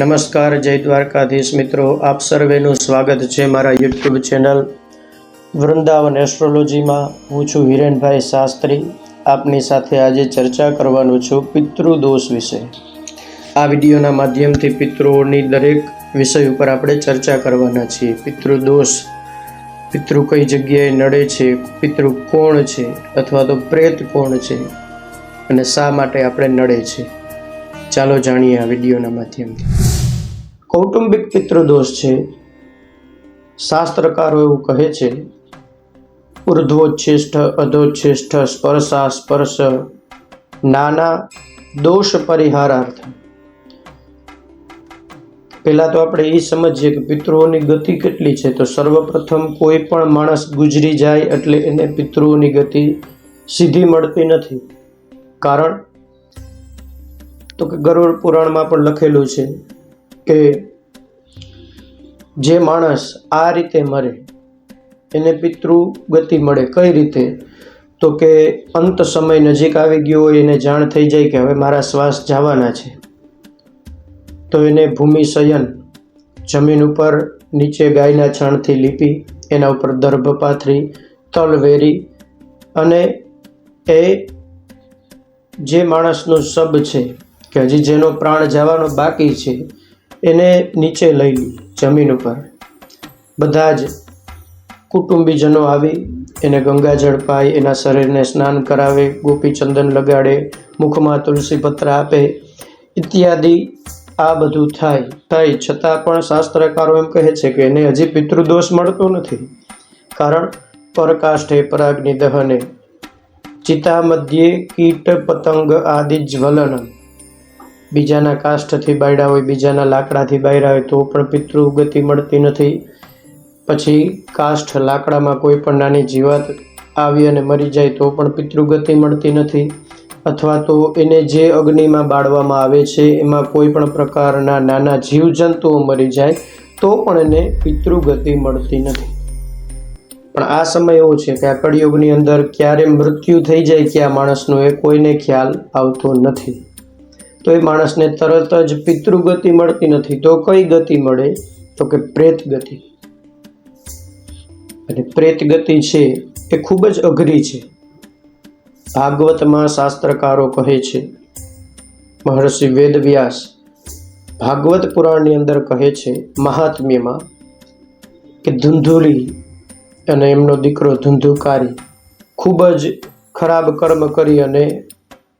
નમસ્કાર, જય દ્વારકાધીશ મિત્રો. આપ સર્વેનું સ્વાગત છે મારા યુટ્યુબ ચેનલ વૃંદાવન એસ્ટ્રોલોજીમાં. હું છું હિરેનભાઈ શાસ્ત્રી. આપની સાથે આજે ચર્ચા કરવાનો છું પિતૃદોષ વિશે. આ વિડીયોના માધ્યમથી પિતૃઓની દરેક વિષય ઉપર આપણે ચર્ચા કરવાના છીએ. પિતૃદોષ પિતૃ કઈ જગ્યાએ નડે છે? પિતૃ કોણ છે? અથવા તો પ્રેત કોણ છે? અને શા માટે આપણે નડે છે? ચાલો જાણીએ આ વિડીયોના માધ્યમથી. કૌટુંબિક પિતૃદોષ છે. શાસ્ત્રકારો એવું કહે છે ઉર્ધ્વોચ્છિષ્ઠ અધોચ્છિષ્ઠ સ્પર્શા, સ્પર્શ, નાના દોષ પરિહારાર્થ. પહેલાં તો આપણે એ સમજીએ કે પિતૃઓની ગતિ કેટલી છે, તો સર્વપ્રથમ કોઈ પણ માણસ ગુજરી જાય એટલે એને પિતૃઓની ગતિ સીધી મળતી નથી. કારણ? તો કે ગરુડ પુરાણમાં પણ લખેલું છે કે જે માણસ આ રીતે મરે, એને પિતૃ ગતિ મળે કઈ રીતે? તો કે અંત સમય નજીક આવી ગયો હોય એને જાણ થઈ જાય કે હવે મારા શ્વાસ જવાના છે. તો એને ભૂમિ શયન, જમીન ઉપર નીચે ગાયના છાણથી લીપી, એના ઉપર દર્ભ પાથરી, તલ વેરી અને એ જે માણસનો શબ છે, કે હજી જેનો પ્રાણ જવાનો બાકી છે એને નીચે લઈ જમીન ઉપર. બધા જ કુટુંબીજનો આવી એને ગંગાજળ પાય એના શરીરને સ્નાન કરાવે, ગોપીચંદન લગાડે, મુખમાં તુલસી પત્ર આપે, ઇત્યાદિ આ બધું થાય. થાય છતાં પણ શાસ્ત્રકારો એમ કહે છે કે એને હજી પિતૃદોષ મળતો નથી. કારણ પરકાષ્ઠે પરાગ્નિ દહને ચિતા મધ્યે કીટ પતંગ આદિ જ્વલન બીજાના કાષ્ઠથી બાયડા હોય, બીજાના લાકડાથી બાયરા હોય, તો પણ પિતૃ ગતિ મળતી નથી. પછી કાષ્ઠ લાકડામાં કોઈ પણ નાની જીવાત આવી અને મરી જાય, તો પણ પિતૃગતિ મળતી નથી. અથવા તો એને જે અગ્નિમાં બાળવામાં આવે છે, એમાં કોઈ પણ પ્રકારના નાના જીવજંતુઓ મરી જાય, તો પણ એને પિતૃગતિ મળતી નથી. પણ આ સમય એવો છે કે આ કળિયુગની અંદર ક્યારે મૃત્યુ થઈ જાય કે આ માણસનો એ કોઈને ખ્યાલ આવતો નથી. તો એ માણસને તરત જ પિતૃગતિ મળતી નથી. તો કઈ ગતિ મળે? તો કે પ્રેત ગતિ. અને પ્રેત ગતિ છે એ ખૂબ જ અઘરી છે. ભાગવતમાં શાસ્ત્રકારો કહે છે, મહર્ષિ વેદવ્યાસ ભાગવત પુરાણની અંદર કહે છે મહાત્મ્યમાં કે ધુંધુલી અને એમનો દીકરો ધુંધુકારી ખૂબ જ ખરાબ કર્મ કરી અને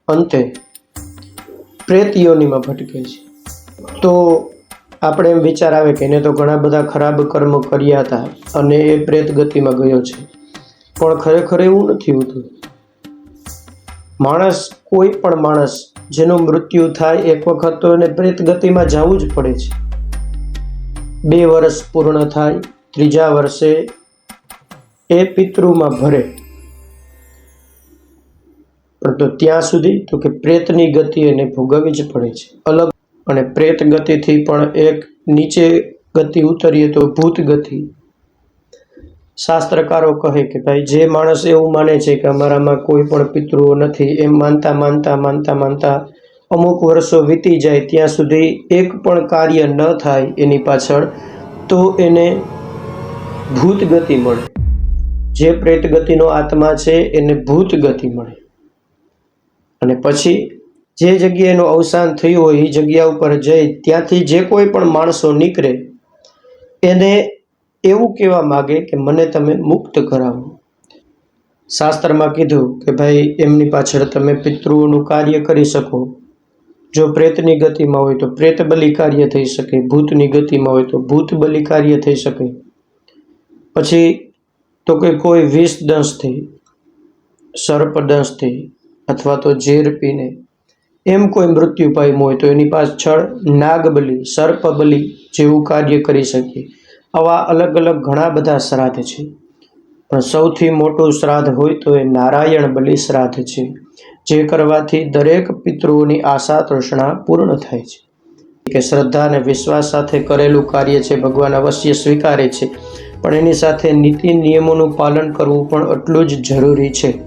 અંતે પ્રેત ભટકે છે. તો આપણે એમ વિચાર આવે કે એને તો ઘણા બધા ખરાબ કર્મ કર્યા હતા અને એ પ્રેત ગતિમાં ગયો છે. પણ ખરેખર એવું નથી હોતું. માણસ, કોઈ પણ માણસ, જેનું મૃત્યુ થાય એક વખત તો એને પ્રેત ગતિમાં જવું જ પડે છે. બે વર્ષ પૂર્ણ થાય, ત્રીજા વર્ષે એ પિતૃમાં ભરે. પણ તો ત્યાં સુધી તો કે પ્રેતની ગતિ એને ભોગવવી જ પડે છે. અલગ અને પ્રેત ગતિથી પણ એક નીચે ગતિ ઉતરીએ તો ભૂત ગતિ. શાસ્ત્રકારો કહે કે ભાઈ, જે માણસ એવું માને છે કે અમારામાં કોઈ પણ પિતૃઓ નથી, એમ માનતા માનતા માનતા માનતા અમુક વર્ષો વીતી જાય, ત્યાં સુધી એક પણ કાર્ય ન થાય એની પાછળ, તો એને ભૂત ગતિ મળે. જે પ્રેત ગતિનો આત્મા છે, એને ભૂત ગતિ મળે. અને પછી જે જગ્યાએનું અવસાન થયું હોય, એ જગ્યા ઉપર જઈ ત્યાંથી જે કોઈ પણ માણસો નીકળે, એને એવું કહેવા માગે કે મને તમે મુક્ત કરાવો. શાસ્ત્રમાં કીધું કે ભાઈ, એમની પાછળ તમે પિતૃઓનું કાર્ય કરી શકો. જો પ્રેતની ગતિમાં હોય તો પ્રેત બલિ કાર્ય થઈ શકે, ભૂતની ગતિમાં હોય તો ભૂત બલિ કાર્ય થઈ શકે. પછી તો કે કોઈ વિષ દંશથી સર્પ દંશથી અથવા તો ઝેર પીને. એમ કોઈ મૃત્યુ પામ્યું હોય તો એની પાછળ નાગબલી, સર્પબલી જેવું કાર્ય કરી શકીએ આવા અલગ અલગ ઘણા બધા શ્રાદ્ધ છે. પણ સૌથી મોટું શ્રાદ્ધ હોય તો એ નારાયણ બલિ શ્રાદ્ધ છે, જે કરવાથી દરેક પિતૃઓની આશા તૃષ્ણા પૂર્ણ થાય છે. કે શ્રદ્ધા અને વિશ્વાસ સાથે કરેલું કાર્ય છે, ભગવાન અવશ્ય સ્વીકારે છે. પણ એની સાથે નીતિ નિયમોનું પાલન કરવું પણ એટલું જ જરૂરી છે.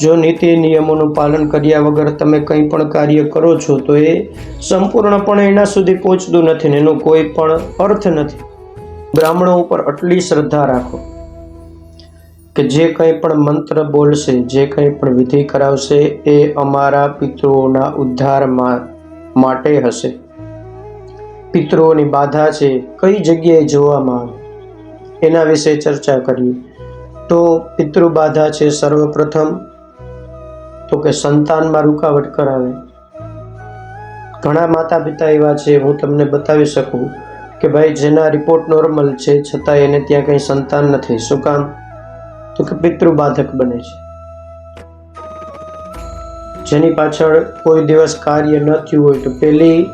જો નીતિ નિયમોનું પાલન કર્યા વગર તમે કંઈ પણ કાર્ય કરો છો, તો એ સંપૂર્ણપણે એના સુધી પહોંચતું નથી ને એનો કોઈ પણ અર્થ નથી. બ્રાહ્મણો ઉપર આટલી શ્રદ્ધા રાખો કે જે કંઈ પણ મંત્ર બોલશે, જે કંઈ પણ વિધિ કરાવશે, એ અમારા પિતૃઓના ઉદ્ધારમાં માટે હશે. પિતૃઓની બાધા છે કઈ જગ્યાએ જોવામાં આવે એના વિશે ચર્ચા કરીએ. તો પિતૃ બાધા છે સર્વપ્રથમ તો કે સંતાનમાં રૂકાવટ કરાવે. ઘણા માતા પિતા એવા છે, હું તમને બતાવી શકું કે ભાઈ, જેના રિપોર્ટ નોર્મલ છે છતાં એને ત્યાં કંઈ સંતાન નથી. શું કામ? તો કે પિતૃબાધક બને છે. જેની પાછળ કોઈ દિવસ કાર્ય ન થયું હોય તો પેલી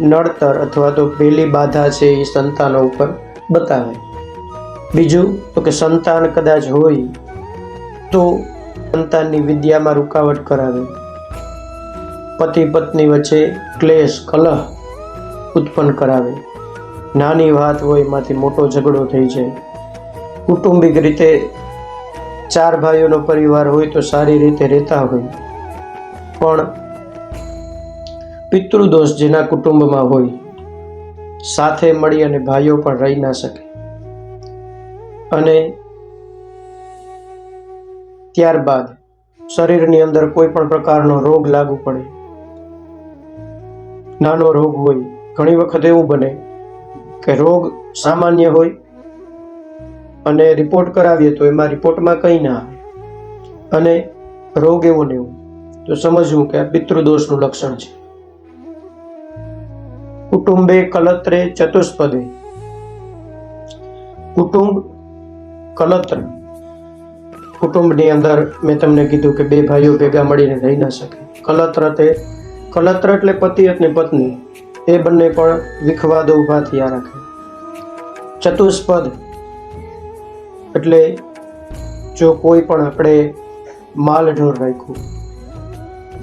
નડતર અથવા તો પેલી બાધા છે એ સંતાનો ઉપર બતાવે. બીજું, તો કે સંતાન કદાચ હોય તો સંતાનની વિદ્યામાં રૂકાવટ કરાવે. પતિ પત્ની વચ્ચે ક્લેશ, કલહ ઉત્પન્ન કરાવે. નાની વાત હોય એમાંથી મોટો ઝઘડો થઈ જાય. કુટુંબિક રીતે ચાર ભાઈઓનો પરિવાર હોય તો સારી રીતે રહેતા હોય. પણ પિતૃદોષ જેના કુટુંબમાં હોય, સાથે મળી અને ભાઈઓ પણ રહી ના શકે. અને ત્યારબાદ શરીરની અંદર કોઈ પણ પ્રકારનો રોગ લાગુ પડે. નાનો રોગ હોય, ઘણી વખત એવું બને કે રોગ સામાન્ય હોય અને રિપોર્ટ કરાવીએ તો એમાં રિપોર્ટમાં કંઈ ના આવે. અને રોગ એવો ને એવું. તો સમજવું કે આ પિતૃદોષનું લક્ષણ છે. કુટુંબે કલત્રે ચતુષ્પદે. કુટુંબ કલત્ર કુટુંબની અંદર મેં તમને કીધું કે બે ભાઈઓ ભેગા મળીને રહી ન શકે. કલત્રતે કલત્ર એટલે પતિ અને પત્ની, એ બંને પણ વિખવાદો ઊભા થયા રાખે. ચતુષ્પદ એટલે જો કોઈ પણ આપણે માલ ઢોર રાખ્યું,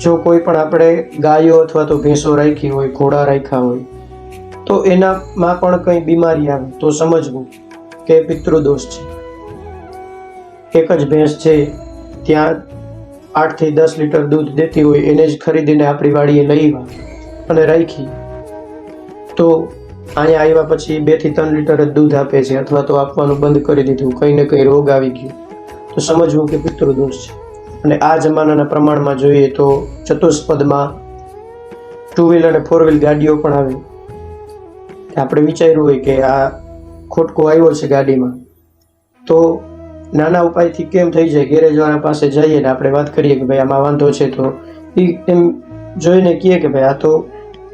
જો કોઈ પણ આપણે ગાયો અથવા તો ભેંસો રાખી હોય, ઘોડા રાખ્યા હોય, તો એનામાં પણ કંઈ બીમારી આવે તો સમજવું કે પિતૃદોષ છે. એક જ ભેંસ છે, ત્યાં આઠથી દસ લીટર દૂધ દેતી હોય એને જ ખરીદીને આપણી વાડીએ લઈ અને રાખી. તો અહીંયા આવ્યા પછી બેથી ત્રણ લીટર જ દૂધ આપે છે અથવા તો આપવાનું બંધ કરી દીધું, કંઈ ને કંઈ રોગ આવી ગયો. તો સમજવું કે પિતૃદોષ છે. અને આ જમાનાના પ્રમાણમાં જોઈએ તો ચતુષ્પદમાં ટુ વ્હીલ અને ફોર વ્હીલ ગાડીઓ પણ આવે. આપણે વિચાર્યું હોય કે આ ખોટકો આવ્યો છે ગાડીમાં. તો નાના ઉપાયથી કેમ થઈ જાય? ગેરેજવાળા પાસે જઈએ ને આપણે વાત કરીએ કે ભાઈ આમાં વાંધો છે તો એ એમ જોઈને કહીએ કે ભાઈ આ તો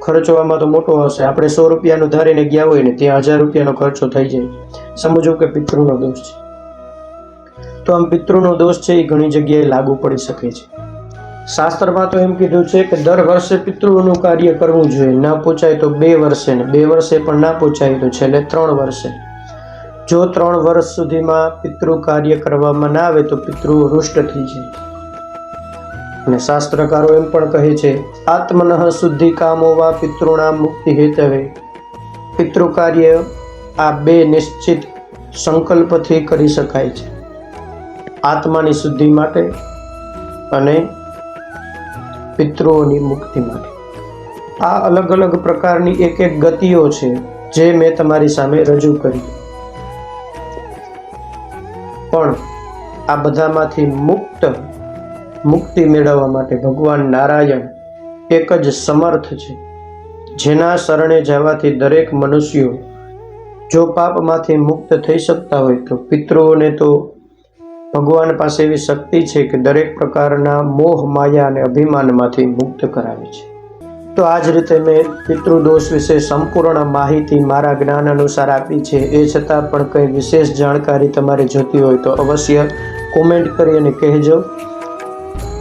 ખર્ચવામાં તો મોટો હશે. આપણે સો રૂપિયાનું ધારીને ગયા હોય ને ત્યાં હજાર રૂપિયાનો ખર્ચો થઈ જાય. સમજવું કે પિતૃનો દોષ છે. તો આમ પિતૃનો દોષ છે એ ઘણી જગ્યાએ લાગુ પડી શકે છે. શાસ્ત્રમાં તો એમ કીધું છે કે દર વર્ષે પિતૃનું કાર્ય કરવું જોઈએ. ના પૂછાય તો બે વર્ષે ને બે વર્ષે પણ ના પૂછાય તો છેલ્લે ત્રણ વર્ષે. જો ત્રણ વર્ષ સુધીમાં પિતૃ કાર્ય કરવામાં ના આવે તો પિતૃ રૂષ્ટ થઈ જાય. અને શાસ્ત્રકારો એમ પણ કહે છે, આત્મન શુદ્ધિ કામોવા પિતૃણા મુક્તિ હેતવે. પિતૃ કાર્ય આ બે નિશ્ચિત સંકલ્પથી કરી શકાય છે. આત્માની શુદ્ધિ માટે અને પિતૃઓની મુક્તિ માટે. આ અલગ અલગ પ્રકારની એક એક ગતિઓ છે, જે મેં તમારી સામે રજૂ કરી. પણ આ બધામાંથી મુક્ત, મુક્તિ મેળવવા માટે ભગવાન નારાયણ એક જ સમર્થ છે. જેના શરણે જવાથી દરેક મનુષ્યો જો પાપમાંથી મુક્ત થઈ શકતા હોય તો પિતૃઓને તો ભગવાન પાસે એવી શક્તિ છે કે દરેક પ્રકારના મોહ, માયા અને અભિમાનમાંથી મુક્ત કરાવે છે. તો આ જ રીતે મેં પિતૃદોષ વિશે સંપૂર્ણ માહિતી મારા જ્ઞાન અનુસાર આપી છે. એ છતાં પણ કંઈ વિશેષ જાણકારી તમારે જોતી હોય તો અવશ્ય કોમેન્ટ કરી અને કહેજો.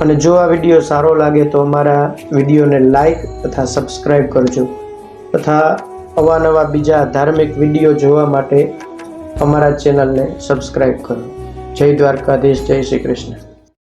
અને જો આ વીડિયો સારો લાગે તો અમારા વિડીયોને લાઈક તથા સબસ્ક્રાઈબ કરજો. તથા અવાનવા બીજા ધાર્મિક વીડિયો જોવા માટે અમારા ચેનલને સબસ્ક્રાઈબ કરો. જય દ્વારકાધીશ, જય શ્રી કૃષ્ણ.